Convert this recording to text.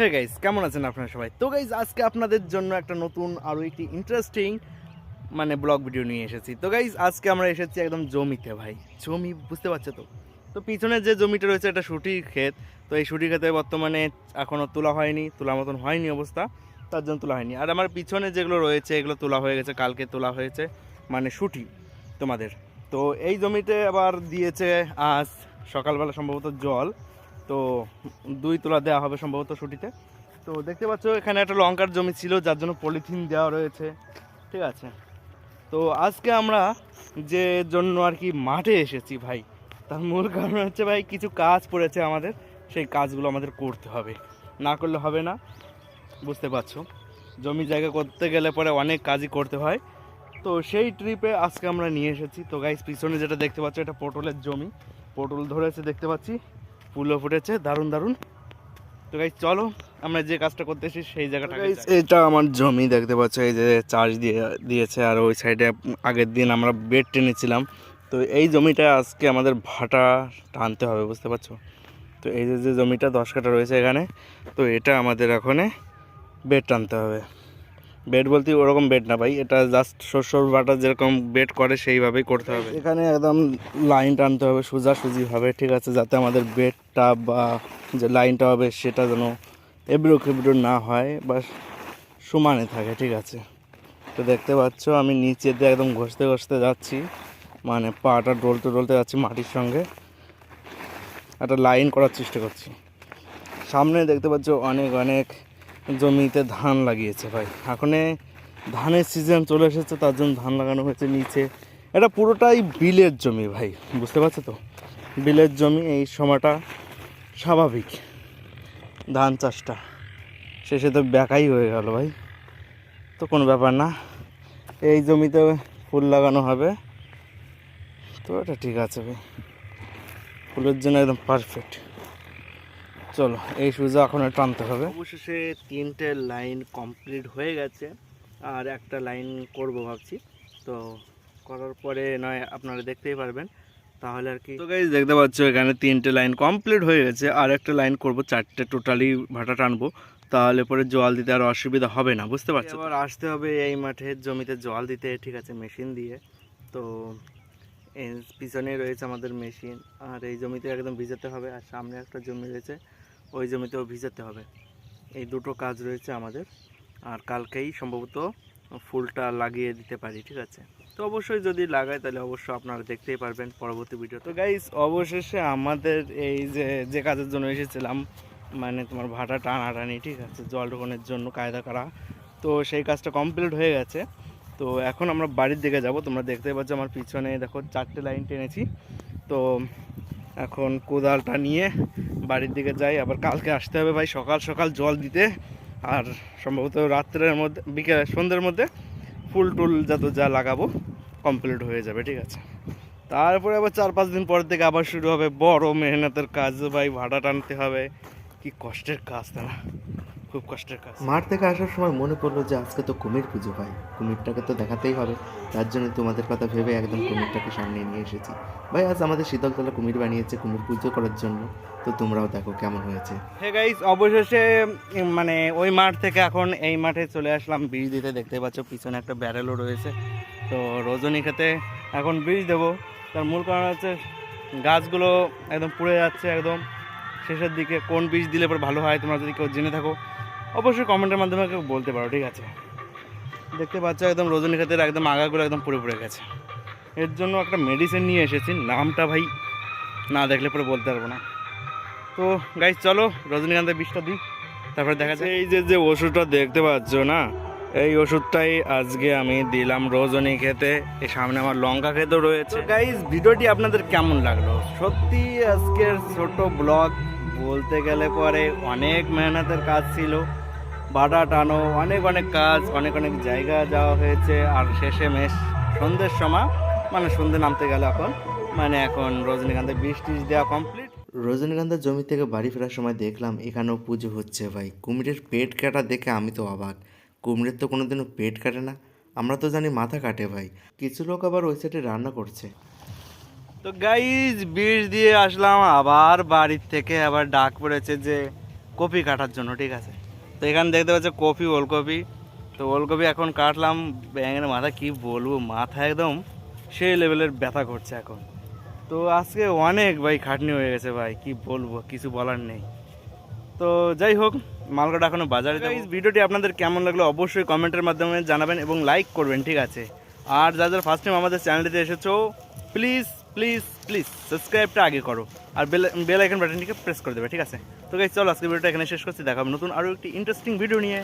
Hey guys কেমন আছেন আপনারা সবাই? তো গাইজ আজকে আপনাদের জন্য একটা নতুন আরও একটি ইন্টারেস্টিং মানে ব্লগ ভিডিও নিয়ে এসেছি। তো গাইজ আজকে আমরা এসেছি একদম জমিতে ভাই। জমি, বুঝতে পারছ তো? তো পিছনে যে জমিটা রয়েছে, এটা শুটির ক্ষেত। তো এই শুটির ক্ষেতে বর্তমানে এখনও তোলা হয়নি, তোলার মতন হয়নি অবস্থা, তার জন্য তোলা হয়নি। আর আমার পিছনে যেগুলো রয়েছে, এগুলো তোলা হয়ে গেছে, কালকে তোলা হয়েছে মানে শুটি তোমাদের। তো এই জমিতে আবার দিয়েছে আজ সকালবেলা সম্ভবত জল। তো দুই তোলা দেওয়া হবে সম্ভবত ছুটিতে তো দেখতে পাচ্ছ, এখানে একটা লঙ্কার জমি ছিল, যার জন্য পলিথিন দেওয়া রয়েছে। ঠিক আছে? তো আজকে আমরা যে জন্য আর কি মাঠে এসেছি ভাই, তার মূল কারণ হচ্ছে ভাই, কিছু কাজ পড়েছে আমাদের। সেই কাজগুলো আমাদের করতে হবে। না করলে হবে না, বুঝতে পারছ? জমি জায়গা করতে গেলে পরে অনেক কাজই করতে হয়। তো সেই ট্রিপে আজকে আমরা নিয়ে এসেছি। তো গাইস পিছনে যেটা দেখতে পাচ্ছ, এটা পটলের জমি। পটল ধরেছে, দেখতে পাচ্ছি। ফুলও ফুটেছে দারুণ দারুণ। তো গাইস চলো আমরা যে কাজটা করতে এসেছি সেই জায়গাটা এটা আমার জমি দেখতে পাচ্ছ এই যে চার্জ দিয়ে দিয়েছে আর ওই সাইডে আগের দিন আমরা বেড টেনেছিলাম। তো এই জমিটা আজকে আমাদের ভাটা টানতে হবে বুঝতে পারছ? তো এই যে যে জমিটা দশ কাটা রয়েছে এখানে তো এটা আমাদের এখানে বেড টানতে হবে। বেড বলতে ওরকম বেড না ভাই, এটা জাস্ট শস্যর বাটা যেরকম বেড করে সেইভাবেই করতে হবে। এখানে একদম লাইন টানতে হবে, সোজাসুজিভাবে, ঠিক আছে, যাতে আমাদের বেডটা বা যে লাইনটা হবে সেটা যেন এবড়ো খেবড়ো না হয় বা সমানে থাকে, ঠিক আছে। তো দেখতে পাচ্ছ, আমি নিচে দিয়ে একদম ঘষতে ঘষতে যাচ্ছি মানে পাটা ডলতে ডলতে যাচ্ছি মাটির সঙ্গে। একটা লাইন করার চেষ্টা করছি। সামনে দেখতে পাচ্ছ অনেক অনেক জমিতে ধান লাগিয়েছে ভাই। এখনে ধানের সিজন চলে এসেছে, তার জন্য ধান লাগানো হয়েছে নিচে। এটা পুরোটাই বিলের জমি ভাই, বুঝতে পারছ তো? বিলের জমি, এই সময়টা স্বাভাবিক ধান চাষটা। শেষে তো ব্যাকাই হয়ে গেল ভাই। তো কোনো ব্যাপার না, এই জমিতে ফুল লাগানো হবে। তো এটা ঠিক আছে ভাই। ফুলের জন্য একদম পারফেক্ট চলো এই সুজা এখন টানতে হবে। অবশেষে তিনটে লাইন কমপ্লিট হয়ে গেছে আর একটা লাইন করব ভাবছি। তো করার পরে নয় আপনারা দেখতেই পারবেন তাহলে আর কি। তো গাইজ দেখতে পাচ্ছ এখানে তিনটে লাইন কমপ্লিট হয়ে গেছে আর একটা লাইন করব চারটে টোটালি ভাটা টানবো তাহলে পরে জল দিতে আর অসুবিধা হবে না বুঝতে পারছ আবার আসতে হবে এই মাঠে জমিতে জল দিতে ঠিক আছে মেশিন দিয়ে। তো পিছনে রয়েছে আমাদের মেশিন আর এই জমিতে একদম ভিজাতে হবে আর সামনে একটা জমি রয়েছে ওই জমিতেও ভিজাতে হবে। এই দুটো কাজ রয়েছে আমাদের। আর কালকেই সম্ভবত ফুলটা লাগিয়ে দিতে পারি, ঠিক আছে? তো অবশ্যই যদি লাগায় তাহলে অবশ্যই আপনারা দেখতেই পারবেন পরবর্তী ভিডিও তো। গাইস অবশেষে আমাদের এই যে যে কাজের জন্য এসেছিলাম মানে তোমার ভাটা টানাটানি, ঠিক আছে? জল ঢোকানোর জন্য কায়দা করা। তো সেই কাজটা কমপ্লিট হয়ে গেছে। তো এখন আমরা বাড়ির দিকে যাব। তোমরা দেখতেই পাচ্ছ আমার পিছনে, দেখো, চারটে লাইন টেনেছি। তো এখন কোদালটা নিয়ে বাড়ির দিকে যাই। আবার কালকে আসতে হবে ভাই, সকাল সকাল জল দিতে। আর সম্ভবত রাত্রের মধ্যে, বিকেল, সন্ধ্যের মধ্যে ফুল টুল যত যা লাগাবো কমপ্লিট হয়ে যাবে, ঠিক আছে? তারপরে আবার চার পাঁচ দিন পর থেকে আবার শুরু হবে। বড় মেহনতের কাজ, ভাই, ভাড়া টানতে হবে। কি কষ্টের কাজ তা না? খুব কষ্টের কাজ। মাঠ থেকে আসার সময় মনে পড়ল যে আজকে তো কুমির পুজো ভাই। কুমিরটাকে তো দেখাতেই হবে। তার জন্য তোমাদের কথা ভেবে একদম কুমিরটাকে সামনে নিয়ে এসেছি। ভাই আজ আমাদের শীতলতলা কুমির বানিয়েছে কুমির পুজো করার জন্য। তো তোমরাও দেখো কেমন হয়েছে। হে গাইস অবশেষে মানে ওই মাঠ থেকে এখন এই মাঠে চলে আসলাম। বীজ দিতে দেখতে পাচ্ছ পিছনে একটা ব্যারেলও রয়েছে। তো রজনী খেতে এখন বীজ দেবো। তার মূল কারণ হচ্ছে গাছগুলো একদম পুড়ে যাচ্ছে একদম। শেষের দিকে কোন বীজ দিলে পরে ভালো হয় তোমরা যদি কেউ জেনে থাকো, অবশ্যই কমেন্টের মাধ্যমে কেউ বলতে পারো, ঠিক আছে? দেখতে পাচ্ছ একদম রজনী খেতের একদম আগাগুলো একদম পুড়ে পড়ে গেছে। এর জন্য একটা মেডিসিন নিয়ে এসেছি, নামটা ভাই না দেখলে পরে বলতে পারব না। তো গাইজ চলো রজনীকান্তের বিষটা দিই, তারপরে দেখা যায় এই যে যে ওষুধটা দেখতে পাচ্ছ না এই ওষুধটাই আজকে আমি দিলাম রজনী খেতে। এই সামনে আমার লঙ্কা খেতেও রয়েছে। গাইজ ভিডিওটি আপনাদের কেমন লাগল? সত্যি আজকের ছোট ব্লগ বলতে গেলে পরে অনেক মেহনতের কাজ ছিল। বাটা টানো অনেক অনেক কাজ অনেক অনেক জায়গা যাওয়া হয়েছে। আর শেষে মেশ সন্ধ্যের সময় মানে সন্ধ্যে নামতে গেলে এখন মানে এখন রজনীকান্তের বিষ টিষ দেওয়া কমপ্লিট রজনীগন্ধার জমি থেকে বাড়ি ফেরার সময় দেখলাম এখানেও পুজো হচ্ছে ভাই। কুমিরের পেট কাটা দেখে আমি তো অবাক। কুমিরের তো কোনোদিনও পেট কাটে না। আমরা তো জানি মাথা কাটে ভাই। কিছু লোক আবার ওই সাইডে রান্না করছে। তো গাইজ বিষ দিয়ে আসলাম। আবার বাড়ির থেকে আবার ডাক পড়েছে যে কপি কাটার জন্য, ঠিক আছে? তো এখানে দেখতে পাচ্ছ কপি, ওলকপি। তো ওলকপি এখন কাটলাম। ব্যাঙের মাথা কি বলব, মাথা একদম সেই লেভেলের ব্যথা করছে এখন। তো আজকে অনেক ভাই খাটনি হয়ে গেছে ভাই, কি বলব, কিছু বলার নেই। তো যাই হোক মালগাটা এখনও বাজারে ভিডিওটি আপনাদের কেমন লাগল অবশ্যই কমেন্টের মাধ্যমে জানাবেন এবং লাইক করবেন, ঠিক আছে? আর যা যারা ফার্স্ট টাইম আমাদের চ্যানেলটিতে এসেছ প্লিজ প্লিজ প্লিজ সাবস্ক্রাইবটা আগে করো। আর বেল বেল আইকন বাটনটিকে প্রেস করে দেবে, ঠিক আছে? তো গাইজ চলো আজকে ভিডিওটা এখানে শেষ করছি। দেখাবো নতুন আরও একটি ইন্টারেস্টিং ভিডিও নিয়ে।